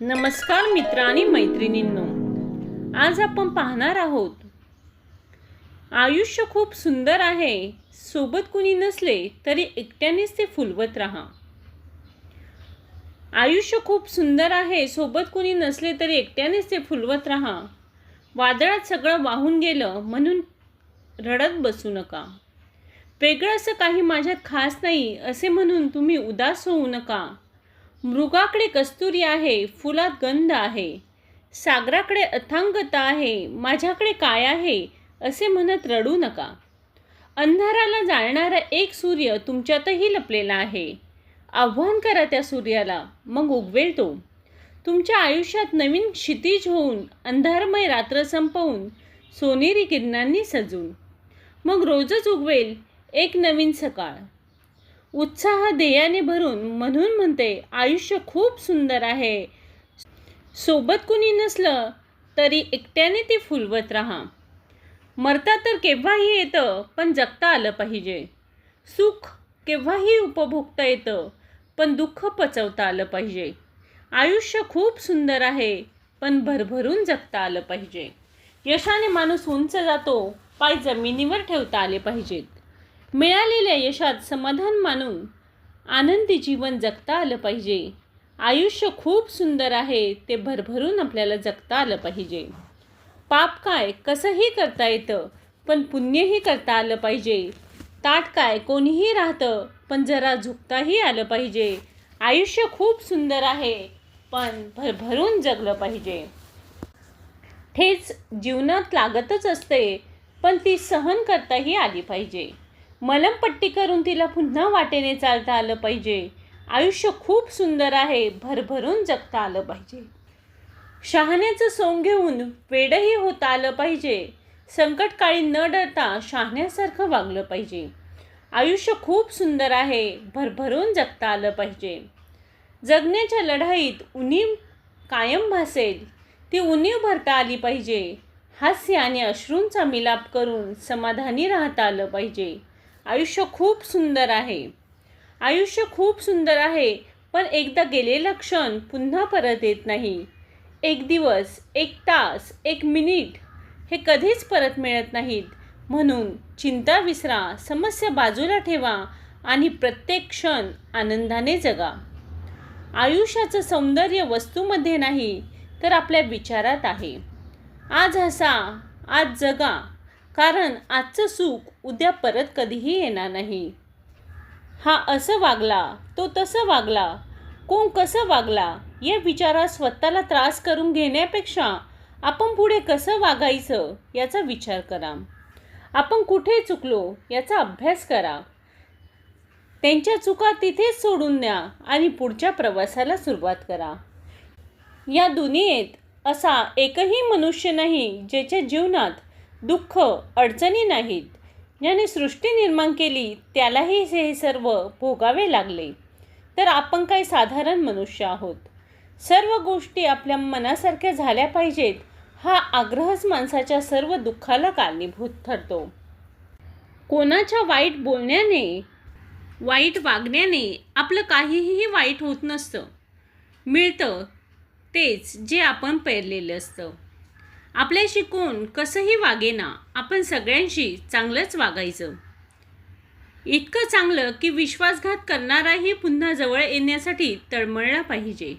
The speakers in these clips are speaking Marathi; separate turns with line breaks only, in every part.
नमस्कार मित्र आणि मैत्रिणींनो आज आपण पाहणार आहोत आयुष्य खूप सुंदर आहे सोबत कुणी नसले तरी एकट्यानेच ते फुलवत राहा. आयुष्य खूप सुंदर आहे सोबत कुणी नसले तरी एकट्यानेच ते फुलवत राहा. वादळात सगळं वाहून गेलं म्हणून रडत बसू नका. वेगळं असं काही माझ्यात खास नाही असे म्हणून तुम्ही उदास होऊ नका. मृगाकडे कस्तुरी आहे फुलात गंध आहे. सागराकडे अथांगता आहे माझ्याकडे काय आहे असे म्हणत रडू नका. अंधाराला जाळणारा एक सूर्य तुमच्यातही लपलेला आहे. आव्हान करा त्या सूर्याला मग उगवेल तो. तुमच्या आयुष्यात नवीन क्षितिज होऊन अंधारमय रात्र संपवून सोनेरी किरणांनी सजून. मग रोजच उगवेल एक नवीन सकाळ. उत्साह ध्येयाने भरून म्हणून म्हणते आयुष्य खूप सुंदर आहे. सोबत कुणी नसलं तरी एकट्याने ते फुलवत राहा. मरता तर केव्हाही येतं पण जगता आलं पाहिजे. सुख केव्हाही उपभोगता येतं पण दुःख पचवता आलं पाहिजे. आयुष्य खूप सुंदर आहे पण भरभरून जगता आलं पाहिजे. यशाने माणूस उंच जातो पाय जमिनीवर ठेवता आले पाहिजेत. मिळालेल्या यशात समाधान मानून आनंदी जीवन जगता आलं पाहिजे. आयुष्य खूप सुंदर आहे ते भरभरून आपल्याला जगता आलं पाहिजे. पाप काय कसंही करता येतं पण पुण्यही करता आलं पाहिजे. ताट काय कोणीही राहतं पण जरा झुकताही आलं पाहिजे. आयुष्य खूप सुंदर आहे पण भरभरून जगलं पाहिजे. ठेच जीवनात लागतच असते पण ती सहन करताही आली पाहिजे. मलमपट्टी करून तिला पुन्हा वाटेने चालता आलं पाहिजे. आयुष्य खूप सुंदर आहे भरभरून जगता आलं पाहिजे. शहाण्याचं सोंग घेऊन वेडही होता आलं पाहिजे. संकटकाळी न डरता शहाण्यासारखं वागलं पाहिजे. आयुष्य खूप सुंदर आहे भरभरून जगता आलं पाहिजे. जगण्याच्या लढाईत उणीव कायम भासेल ती उणीव भरता आली पाहिजे. हास्य आणि अश्रूंचा मिलाप करून समाधानी राहता आलं पाहिजे. आयुष्य खूप सुंदर आहे. आयुष्य खूप सुंदर आहे पण एकदा गेलेलं क्षण पुन्हा परत येत नाही. एक दिवस एक तास एक मिनिट हे कधीच परत मिळत नाहीत. म्हणून चिंता विसरा समस्या बाजूला ठेवा आणि प्रत्येक क्षण आनंदाने जगा. आयुष्याचं सौंदर्य वस्तूमध्ये नाही तर आपल्या विचारात आहे. आज हसा आज जगा कारण आजचं सुख उद्या परत कधीही येणार नाही. हा असं वागला तो तसं वागला कोण कसं वागला या विचारात स्वतःला त्रास करून घेण्यापेक्षा आपण पुढे कसं वागायचं याचा विचार करा. आपण कुठे चुकलो याचा अभ्यास करा. त्यांच्या चुका तिथेच सोडून द्या आणि पुढच्या प्रवासाला सुरुवात करा. या दुनियेत असा एकही मनुष्य नाही ज्याच्या जीवनात दुःख अडचणी नाहीत. ज्याने सृष्टी निर्माण केली त्यालाही हे सर्व भोगावे लागले. तर आपण काही साधारण मनुष्य आहोत. सर्व गोष्टी आपल्या मनासारख्या झाल्या पाहिजेत हा आग्रहच माणसाच्या सर्व दुःखाला कारणीभूत ठरतो. कोणाच्या वाईट बोलण्याने वाईट वागण्याने आपलं काहीही वाईट होत नसतं. मिळतं तेच जे आपण पेरलेलं असतं. आपल्याशी कोण कसंही वागेना आपण सगळ्यांशी चांगलंच वागायचं. इतकं चांगलं की विश्वासघात करणाराही पुन्हा जवळ येण्यासाठी तळमळला पाहिजे.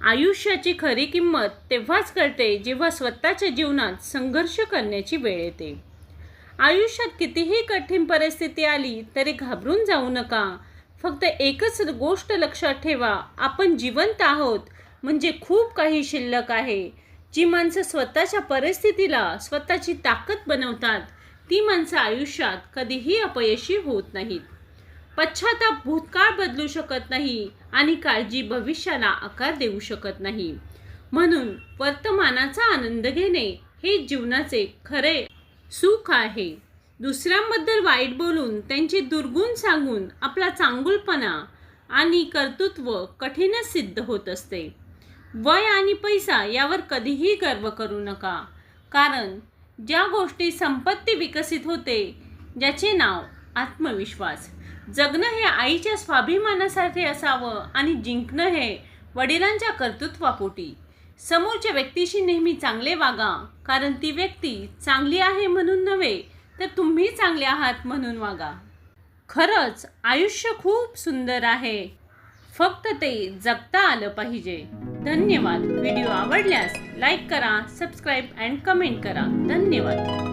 आयुष्याची खरी किंमत तेव्हाच कळते जेव्हा स्वतःच्या जीवनात संघर्ष करण्याची वेळ येते. आयुष्यात कितीही कठीण परिस्थिती आली तरी घाबरून जाऊ नका. फक्त एकच गोष्ट लक्षात ठेवा आपण जिवंत आहोत म्हणजे खूप काही शिल्लक आहे. जी माणसं स्वतःच्या परिस्थितीला स्वतःची ताकद बनवतात ती माणसं आयुष्यात कधीही अपयशी होत नाहीत. पश्चाताप भूतकाळ बदलू शकत नाही आणि काळजी भविष्याला आकार देऊ शकत नाही. म्हणून वर्तमानाचा आनंद घेणे हे जीवनाचे खरे सुख आहे. दुसऱ्यांबद्दल वाईट बोलून त्यांचे दुर्गुण सांगून आपला चांगुलपणा आणि कर्तृत्व कठीणच सिद्ध होत असते. वय आणि पैसा यावर कधीही गर्व करू नका. कारण ज्या गोष्टी संपत्ती विकसित होते ज्याचे नाव आत्मविश्वास जगणं हे आईच्या स्वाभिमानासाठी असावं आणि जिंकणं हे वडिलांच्या कर्तृत्वापोटी. समोरच्या व्यक्तीशी नेहमी चांगले वागा कारण ती व्यक्ती चांगली आहे म्हणून नव्हे तर तुम्ही चांगले आहात म्हणून वागा. खरंच आयुष्य खूप सुंदर आहे. फक्त ते जगता आलं पाहिजे. धन्यवाद. व्हिडिओ आवडल्यास लाईक करा सबस्क्राईब अँड कमेंट करा. धन्यवाद.